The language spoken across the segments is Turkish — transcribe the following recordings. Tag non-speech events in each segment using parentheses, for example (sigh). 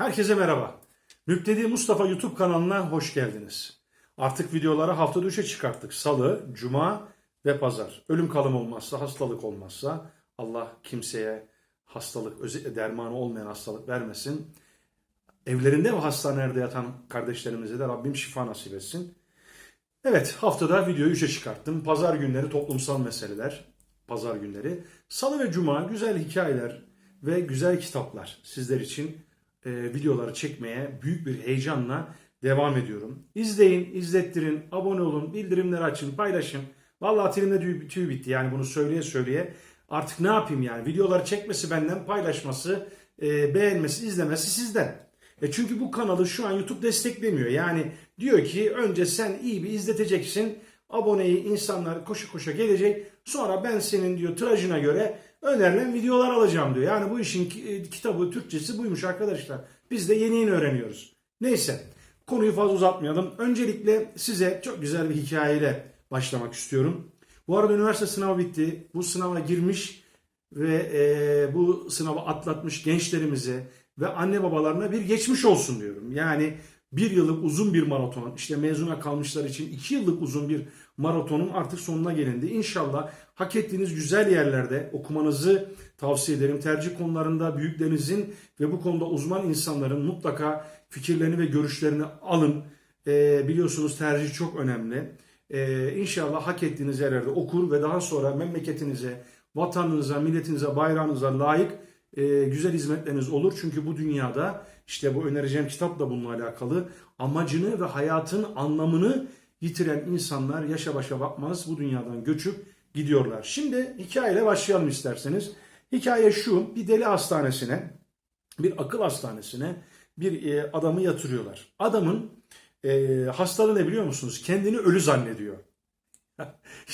Herkese merhaba. Müptedi Mustafa YouTube kanalına hoş geldiniz. Artık videoları hafta düşe çıkarttık. Salı, cuma ve pazar. Ölüm kalım olmazsa, hastalık olmazsa Allah kimseye hastalık, özellikle dermanı olmayan hastalık vermesin. Evlerinde ve hastanelerde yatan kardeşlerimize de Rabbim şifa nasip etsin. Evet haftada videoyu üçe çıkarttım. Pazar günleri toplumsal meseleler. Pazar günleri. Salı ve cuma güzel hikayeler ve güzel kitaplar sizler için e, videoları çekmeye büyük bir heyecanla devam ediyorum. İzleyin, izlettirin, abone olun, bildirimleri açın, paylaşın. Vallahi tilimde tüy, tüy bitti yani bunu söyleye söyleye. Artık ne yapayım yani videoları çekmesi benden, paylaşması, e, beğenmesi, izlemesi sizden. E çünkü bu kanalı şu an YouTube desteklemiyor. Yani diyor ki önce sen iyi bir izleteceksin. Aboneyi insanlar koşa koşa gelecek. Sonra ben senin diyor tirajına göre önerilen videolar alacağım diyor. Yani bu işin e, kitabı Türkçesi buymuş arkadaşlar. Biz de yeni yeni öğreniyoruz. Neyse konuyu fazla uzatmayalım. Öncelikle size çok güzel bir hikayeyle başlamak istiyorum. Bu arada üniversite sınavı bitti. Bu sınava girmiş ve e, bu sınavı atlatmış gençlerimize ve anne babalarına bir geçmiş olsun diyorum. Yani bir yıllık uzun bir maraton, işte mezuna kalmışlar için iki yıllık uzun bir maratonun artık sonuna gelindi. İnşallah hak ettiğiniz güzel yerlerde okumanızı tavsiye ederim. Tercih konularında büyüklerinizin ve bu konuda uzman insanların mutlaka fikirlerini ve görüşlerini alın. E, biliyorsunuz tercih çok önemli. E, inşallah hak ettiğiniz yerlerde okur ve daha sonra memleketinize, vatanınıza, milletinize, bayrağınıza layık e, güzel hizmetleriniz olur. Çünkü bu dünyada işte bu önereceğim kitap da bununla alakalı amacını ve hayatın anlamını yitiren insanlar yaşa başa bakmaz bu dünyadan göçüp gidiyorlar. Şimdi hikayeyle başlayalım isterseniz. Hikaye şu bir deli hastanesine bir akıl hastanesine bir e, adamı yatırıyorlar. Adamın e, hastalığı ne biliyor musunuz? Kendini ölü zannediyor. (laughs)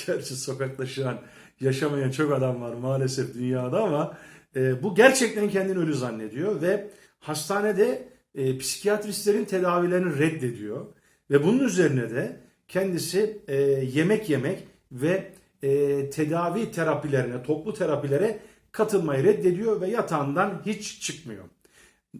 Gerçi sokakta şu an yaşamayan çok adam var maalesef dünyada ama e, bu gerçekten kendini ölü zannediyor ve hastanede e, psikiyatristlerin tedavilerini reddediyor ve bunun üzerine de kendisi e, yemek yemek ve e, tedavi terapilerine, toplu terapilere katılmayı reddediyor ve yatağından hiç çıkmıyor.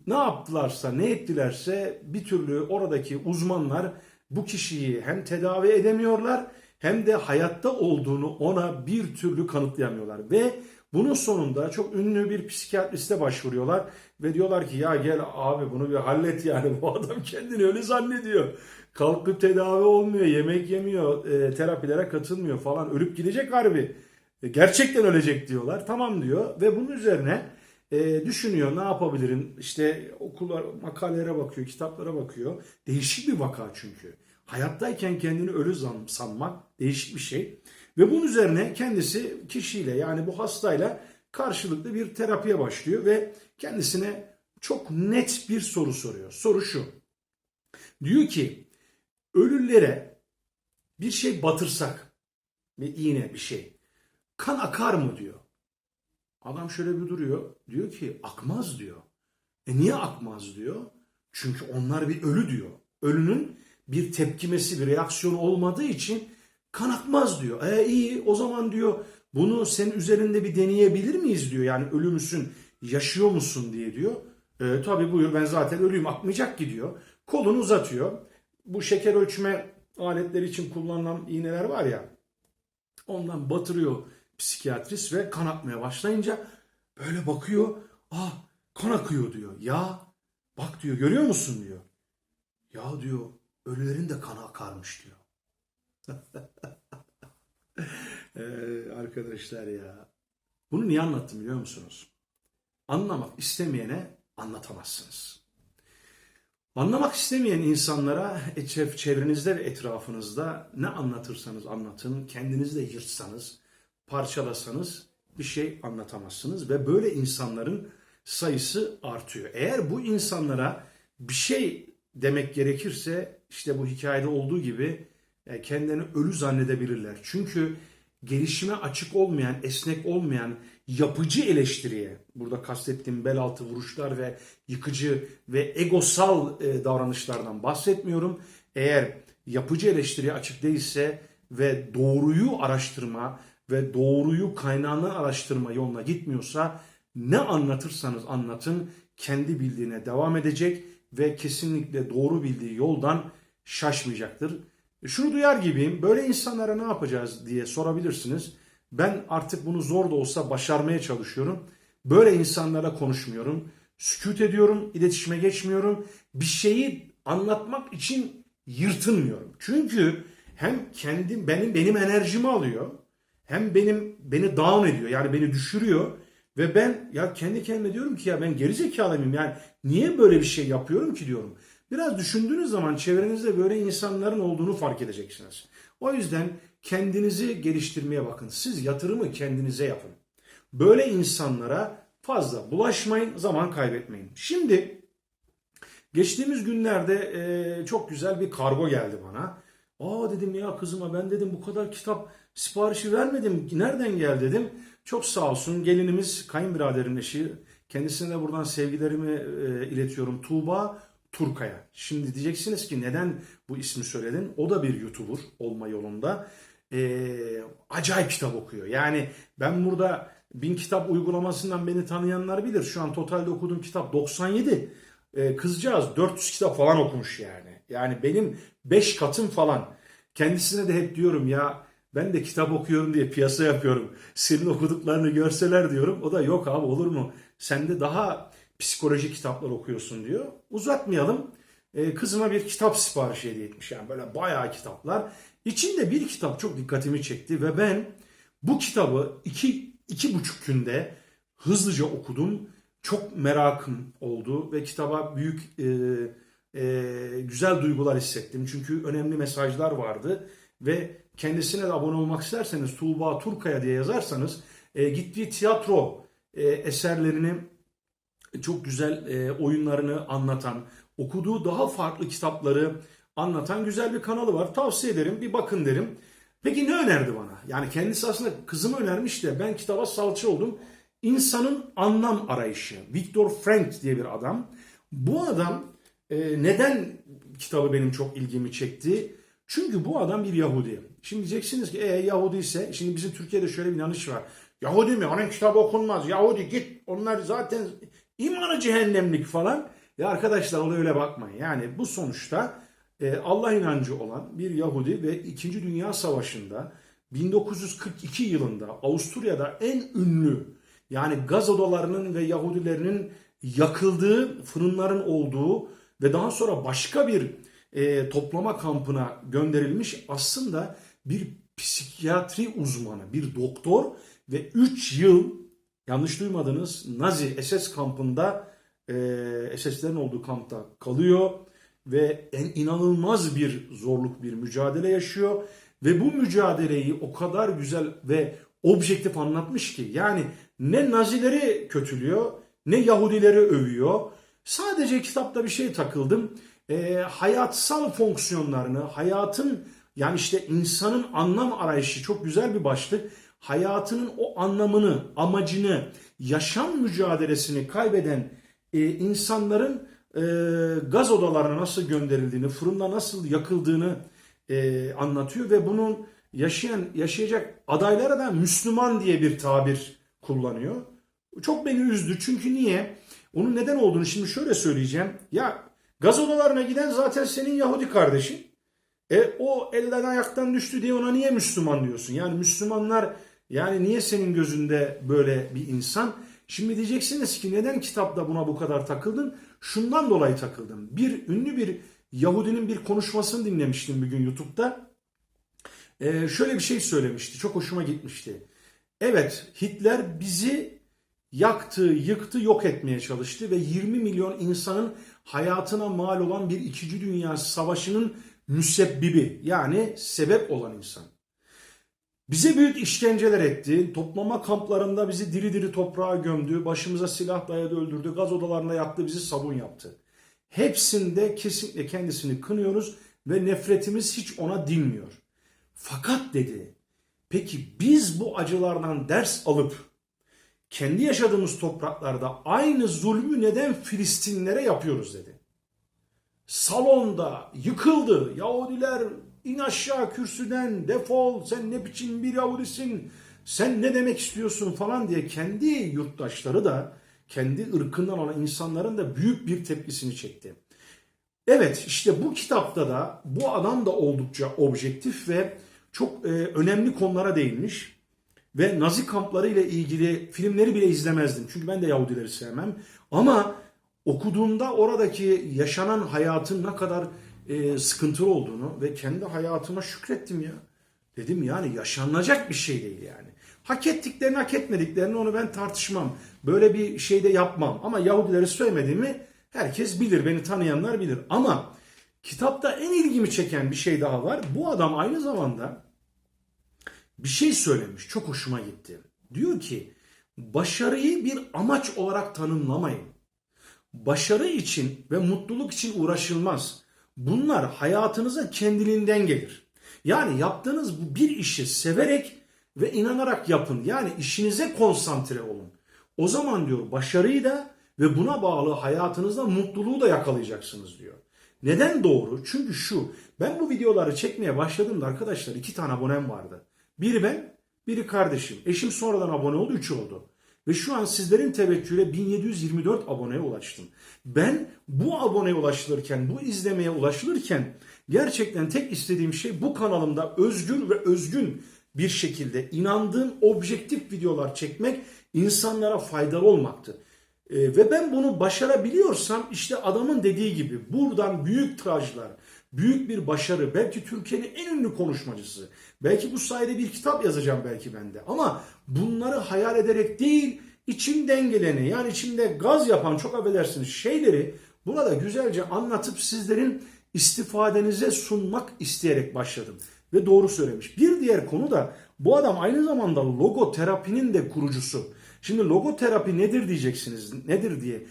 Ne yaptılarsa, ne ettilerse bir türlü oradaki uzmanlar bu kişiyi hem tedavi edemiyorlar hem de hayatta olduğunu ona bir türlü kanıtlayamıyorlar. Ve bunun sonunda çok ünlü bir psikiyatriste başvuruyorlar ve diyorlar ki ya gel abi bunu bir hallet yani bu adam kendini öyle zannediyor. Kalkıp tedavi olmuyor, yemek yemiyor, e, terapilere katılmıyor falan ölüp gidecek harbi. E, gerçekten ölecek diyorlar. Tamam diyor ve bunun üzerine e, düşünüyor ne yapabilirim işte okullar makalelere bakıyor kitaplara bakıyor değişik bir vaka çünkü hayattayken kendini ölü sanmak değişik bir şey ve bunun üzerine kendisi kişiyle yani bu hastayla karşılıklı bir terapiye başlıyor ve kendisine çok net bir soru soruyor soru şu diyor ki ölülere bir şey batırsak bir iğne bir şey kan akar mı diyor Adam şöyle bir duruyor. Diyor ki akmaz diyor. E niye akmaz diyor? Çünkü onlar bir ölü diyor. Ölünün bir tepkimesi, bir reaksiyonu olmadığı için kan akmaz diyor. E iyi o zaman diyor bunu senin üzerinde bir deneyebilir miyiz diyor. Yani ölü müsün, yaşıyor musun diye diyor. E, tabii buyur ben zaten ölüyüm akmayacak ki diyor. Kolunu uzatıyor. Bu şeker ölçme aletleri için kullanılan iğneler var ya. Ondan batırıyor psikiyatrist ve kan akmaya başlayınca böyle bakıyor. Ah kan akıyor diyor. Ya bak diyor görüyor musun diyor. Ya diyor ölülerin de kanı akarmış diyor. Ee, arkadaşlar ya. Bunu niye anlattım biliyor musunuz? Anlamak istemeyene anlatamazsınız. Anlamak istemeyen insanlara e, çev- çevrenizde ve etrafınızda ne anlatırsanız anlatın, kendinizi de yırtsanız, parçalasanız bir şey anlatamazsınız ve böyle insanların sayısı artıyor. Eğer bu insanlara bir şey demek gerekirse işte bu hikayede olduğu gibi kendilerini ölü zannedebilirler. Çünkü gelişime açık olmayan, esnek olmayan yapıcı eleştiriye, burada kastettiğim bel altı vuruşlar ve yıkıcı ve egosal e, davranışlardan bahsetmiyorum. Eğer yapıcı eleştiriye açık değilse ve doğruyu araştırma ve doğruyu kaynağından araştırma yoluna gitmiyorsa ne anlatırsanız anlatın kendi bildiğine devam edecek ve kesinlikle doğru bildiği yoldan şaşmayacaktır. Şunu duyar gibiyim. Böyle insanlara ne yapacağız diye sorabilirsiniz. Ben artık bunu zor da olsa başarmaya çalışıyorum. Böyle insanlara konuşmuyorum. Sükut ediyorum, iletişime geçmiyorum. Bir şeyi anlatmak için yırtınmıyorum. Çünkü hem kendim benim benim enerjimi alıyor. Hem benim beni down ediyor. Yani beni düşürüyor. Ve ben ya kendi kendime diyorum ki ya ben gerizekalı mıyım? Yani niye böyle bir şey yapıyorum ki diyorum. Biraz düşündüğünüz zaman çevrenizde böyle insanların olduğunu fark edeceksiniz. O yüzden kendinizi geliştirmeye bakın. Siz yatırımı kendinize yapın. Böyle insanlara fazla bulaşmayın, zaman kaybetmeyin. Şimdi geçtiğimiz günlerde e, çok güzel bir kargo geldi bana. Aa dedim ya kızıma ben dedim bu kadar kitap siparişi vermedim. Nereden geldi dedim. Çok sağ olsun gelinimiz kayınbiraderin eşi. Kendisine de buradan sevgilerimi e, iletiyorum. Tuğba Turkaya. Şimdi diyeceksiniz ki neden bu ismi söyledin? O da bir YouTuber olma yolunda. E, acayip kitap okuyor. Yani ben burada bin kitap uygulamasından beni tanıyanlar bilir. Şu an totalde okuduğum kitap 97. E, kızcağız 400 kitap falan okumuş yani. Yani benim 5 katım falan. Kendisine de hep diyorum ya ben de kitap okuyorum diye piyasa yapıyorum. Senin okuduklarını görseler diyorum. O da yok abi olur mu? Sen de daha psikoloji kitaplar okuyorsun diyor. Uzatmayalım. Ee, kızıma bir kitap siparişi hediye etmiş. Yani böyle bayağı kitaplar. İçinde bir kitap çok dikkatimi çekti ve ben bu kitabı iki, iki buçuk günde hızlıca okudum. Çok merakım oldu ve kitaba büyük e, e, güzel duygular hissettim. Çünkü önemli mesajlar vardı ve kendisine de abone olmak isterseniz Tuğba Turkaya diye yazarsanız e, gittiği tiyatro e, eserlerini çok güzel e, oyunlarını anlatan, okuduğu daha farklı kitapları anlatan güzel bir kanalı var. Tavsiye ederim, bir bakın derim. Peki ne önerdi bana? Yani kendisi aslında kızımı önermiş de ben kitaba salça oldum. İnsanın anlam arayışı. Viktor Frank diye bir adam. Bu adam e, neden kitabı benim çok ilgimi çekti? Çünkü bu adam bir Yahudi. Şimdi diyeceksiniz ki e, Yahudi ise, şimdi bizim Türkiye'de şöyle bir inanış var. Yahudi mi? Onun kitabı okunmaz. Yahudi git. Onlar zaten imanı cehennemlik falan. Ya arkadaşlar ona öyle bakmayın. Yani bu sonuçta e, Allah inancı olan bir Yahudi ve 2. Dünya Savaşı'nda 1942 yılında Avusturya'da en ünlü yani gaz odalarının ve Yahudilerinin yakıldığı fırınların olduğu ve daha sonra başka bir e, toplama kampına gönderilmiş aslında bir psikiyatri uzmanı, bir doktor ve 3 yıl yanlış duymadınız Nazi SS kampında e, SS'lerin olduğu kampta kalıyor ve en inanılmaz bir zorluk bir mücadele yaşıyor ve bu mücadeleyi o kadar güzel ve objektif anlatmış ki yani ne Nazileri kötülüyor ne Yahudileri övüyor. Sadece kitapta bir şey takıldım. E, hayatsal fonksiyonlarını, hayatın yani işte insanın anlam arayışı çok güzel bir başlık. Hayatının o anlamını, amacını, yaşam mücadelesini kaybeden e, insanların e, gaz odalarına nasıl gönderildiğini, fırında nasıl yakıldığını e, anlatıyor ve bunun yaşayan yaşayacak adaylara da Müslüman diye bir tabir kullanıyor. Çok beni üzdü çünkü niye? Onun neden olduğunu şimdi şöyle söyleyeceğim. Ya gaz odalarına giden zaten senin Yahudi kardeşin. E o elden ayaktan düştü diye ona niye Müslüman diyorsun? Yani Müslümanlar yani niye senin gözünde böyle bir insan? Şimdi diyeceksiniz ki neden kitapta buna bu kadar takıldın? Şundan dolayı takıldım. Bir ünlü bir Yahudinin bir konuşmasını dinlemiştim bir gün YouTube'da. Ee, şöyle bir şey söylemişti. Çok hoşuma gitmişti. Evet Hitler bizi yaktı, yıktı, yok etmeye çalıştı ve 20 milyon insanın hayatına mal olan bir ikinci dünya savaşının müsebbibi yani sebep olan insan. Bize büyük işkenceler etti. Toplama kamplarında bizi diri diri toprağa gömdü. Başımıza silah dayadı öldürdü. Gaz odalarına yaktı bizi sabun yaptı. Hepsinde kesinlikle kendisini kınıyoruz ve nefretimiz hiç ona dinmiyor. Fakat dedi peki biz bu acılardan ders alıp kendi yaşadığımız topraklarda aynı zulmü neden Filistinlere yapıyoruz dedi. Salonda yıkıldı. Yahudiler in aşağı kürsüden defol sen ne biçim bir Yahudisin sen ne demek istiyorsun falan diye kendi yurttaşları da kendi ırkından olan insanların da büyük bir tepkisini çekti. Evet işte bu kitapta da bu adam da oldukça objektif ve çok e, önemli konulara değinmiş. Ve Nazi kampları ile ilgili filmleri bile izlemezdim. Çünkü ben de Yahudileri sevmem. Ama okuduğumda oradaki yaşanan hayatın ne kadar e, sıkıntılı olduğunu ve kendi hayatıma şükrettim ya. Dedim yani yaşanacak bir şey değil yani. Hak ettiklerini hak etmediklerini onu ben tartışmam. Böyle bir şey de yapmam. Ama Yahudileri söylemediğimi herkes bilir. Beni tanıyanlar bilir. Ama kitapta en ilgimi çeken bir şey daha var. Bu adam aynı zamanda bir şey söylemiş. Çok hoşuma gitti. Diyor ki başarıyı bir amaç olarak tanımlamayın. Başarı için ve mutluluk için uğraşılmaz. Bunlar hayatınıza kendiliğinden gelir. Yani yaptığınız bu bir işi severek ve inanarak yapın. Yani işinize konsantre olun. O zaman diyor başarıyı da ve buna bağlı hayatınızda mutluluğu da yakalayacaksınız diyor. Neden doğru? Çünkü şu, ben bu videoları çekmeye başladığımda arkadaşlar iki tane abonem vardı. Biri ben, biri kardeşim. Eşim sonradan abone oldu, üç oldu. Ve şu an sizlerin teveccühüyle 1724 aboneye ulaştım. Ben bu aboneye ulaşılırken, bu izlemeye ulaşılırken gerçekten tek istediğim şey bu kanalımda özgür ve özgün bir şekilde inandığım objektif videolar çekmek, insanlara faydalı olmaktı. Ee, ve ben bunu başarabiliyorsam işte adamın dediği gibi buradan büyük tirajlar, büyük bir başarı, belki Türkiye'nin en ünlü konuşmacısı, belki bu sayede bir kitap yazacağım belki ben de. Ama bunları hayal ederek değil, içimden geleni yani içimde gaz yapan çok affedersiniz şeyleri burada güzelce anlatıp sizlerin istifadenize sunmak isteyerek başladım. Ve doğru söylemiş. Bir diğer konu da bu adam aynı zamanda logoterapinin de kurucusu. Şimdi logoterapi nedir diyeceksiniz. Nedir diye.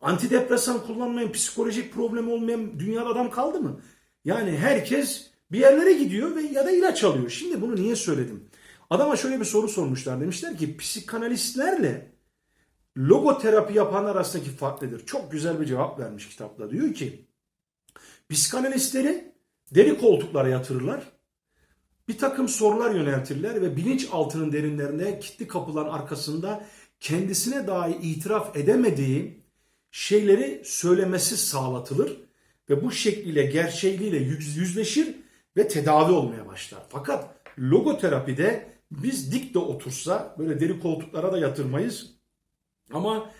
Antidepresan kullanmayan, psikolojik problem olmayan dünyada adam kaldı mı? Yani herkes bir yerlere gidiyor ve ya da ilaç alıyor. Şimdi bunu niye söyledim? Adama şöyle bir soru sormuşlar. Demişler ki psikanalistlerle logoterapi yapanlar arasındaki fark nedir? Çok güzel bir cevap vermiş kitapta. Diyor ki psikanalistleri deri koltuklara yatırırlar. Bir takım sorular yöneltirler ve bilinçaltının derinlerinde kilitli kapıların arkasında kendisine dahi itiraf edemediği şeyleri söylemesi sağlatılır ve bu şekliyle gerçeğiyle yüz- yüzleşir ve tedavi olmaya başlar. Fakat logoterapide biz dik de otursa böyle deri koltuklara da yatırmayız ama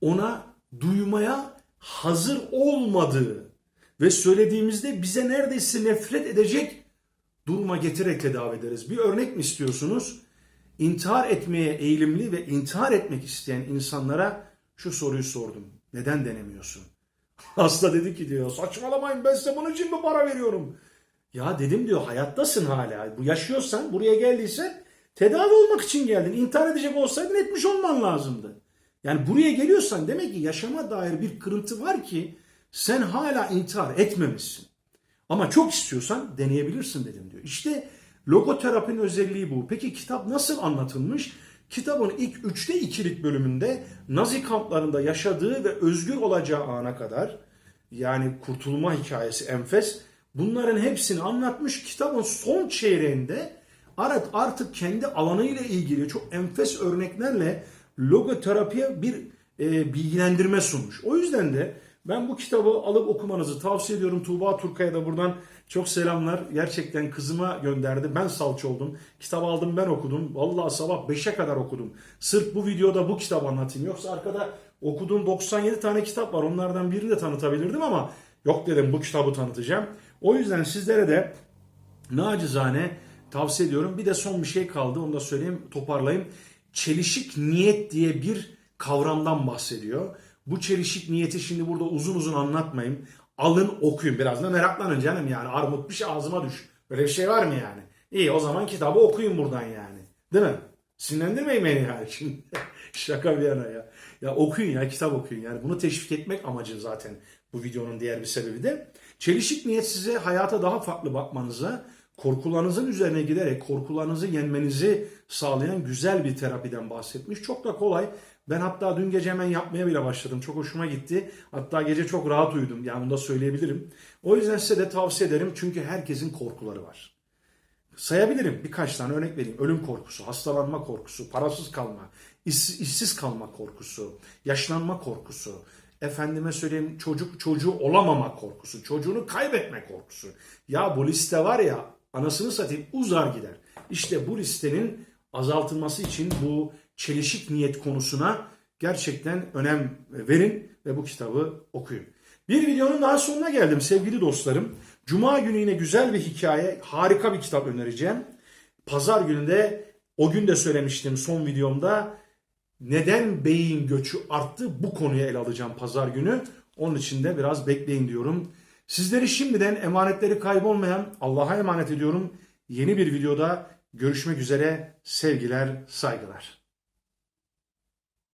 ona duymaya hazır olmadığı ve söylediğimizde bize neredeyse nefret edecek duruma getirerek tedavi ederiz. Bir örnek mi istiyorsunuz? İntihar etmeye eğilimli ve intihar etmek isteyen insanlara şu soruyu sordum. Neden denemiyorsun? (laughs) Hasta dedi ki diyor saçmalamayın ben size bunun için mi para veriyorum? Ya dedim diyor hayattasın hala. Bu yaşıyorsan buraya geldiysen tedavi olmak için geldin. İntihar edecek olsaydın etmiş olman lazımdı. Yani buraya geliyorsan demek ki yaşama dair bir kırıntı var ki sen hala intihar etmemişsin. Ama çok istiyorsan deneyebilirsin dedim diyor. İşte logoterapinin özelliği bu. Peki kitap nasıl anlatılmış? Kitabın ilk üçte ikilik bölümünde Nazi kamplarında yaşadığı ve özgür olacağı ana kadar yani kurtulma hikayesi enfes bunların hepsini anlatmış. Kitabın son çeyreğinde Arat artık kendi alanıyla ilgili çok enfes örneklerle logoterapiye bir e, bilgilendirme sunmuş. O yüzden de ben bu kitabı alıp okumanızı tavsiye ediyorum. Tuğba Turkay'a da buradan çok selamlar. Gerçekten kızıma gönderdi. Ben salça oldum. Kitap aldım ben okudum. Vallahi sabah 5'e kadar okudum. Sırf bu videoda bu kitabı anlatayım. Yoksa arkada okuduğum 97 tane kitap var. Onlardan birini de tanıtabilirdim ama yok dedim bu kitabı tanıtacağım. O yüzden sizlere de nacizane tavsiye ediyorum. Bir de son bir şey kaldı. Onu da söyleyeyim, toparlayayım. Çelişik niyet diye bir kavramdan bahsediyor. Bu çelişik niyeti şimdi burada uzun uzun anlatmayayım. Alın okuyun biraz da meraklanın canım yani. Armut bir şey ağzıma düş. Böyle bir şey var mı yani? İyi o zaman kitabı okuyun buradan yani. Değil mi? Sinirlendirmeyin beni yani (laughs) şimdi. Şaka bir yana ya. Ya okuyun ya kitap okuyun yani. Bunu teşvik etmek amacı zaten bu videonun diğer bir sebebi de. Çelişik niyet size hayata daha farklı bakmanıza, korkularınızın üzerine giderek korkularınızı yenmenizi sağlayan güzel bir terapiden bahsetmiş. Çok da kolay. Ben hatta dün gece hemen yapmaya bile başladım. Çok hoşuma gitti. Hatta gece çok rahat uyudum. Yani bunu da söyleyebilirim. O yüzden size de tavsiye ederim. Çünkü herkesin korkuları var. Sayabilirim birkaç tane örnek vereyim. Ölüm korkusu, hastalanma korkusu, parasız kalma, iş- işsiz kalma korkusu, yaşlanma korkusu, efendime söyleyeyim çocuk çocuğu olamama korkusu, çocuğunu kaybetme korkusu. Ya bu liste var ya anasını satayım uzar gider. İşte bu listenin azaltılması için bu çelişik niyet konusuna gerçekten önem verin ve bu kitabı okuyun. Bir videonun daha sonuna geldim sevgili dostlarım. Cuma günü yine güzel bir hikaye, harika bir kitap önereceğim. Pazar günü de o gün de söylemiştim son videomda neden beyin göçü arttı bu konuya ele alacağım pazar günü. Onun için de biraz bekleyin diyorum. Sizleri şimdiden emanetleri kaybolmayan Allah'a emanet ediyorum. Yeni bir videoda görüşmek üzere sevgiler, saygılar.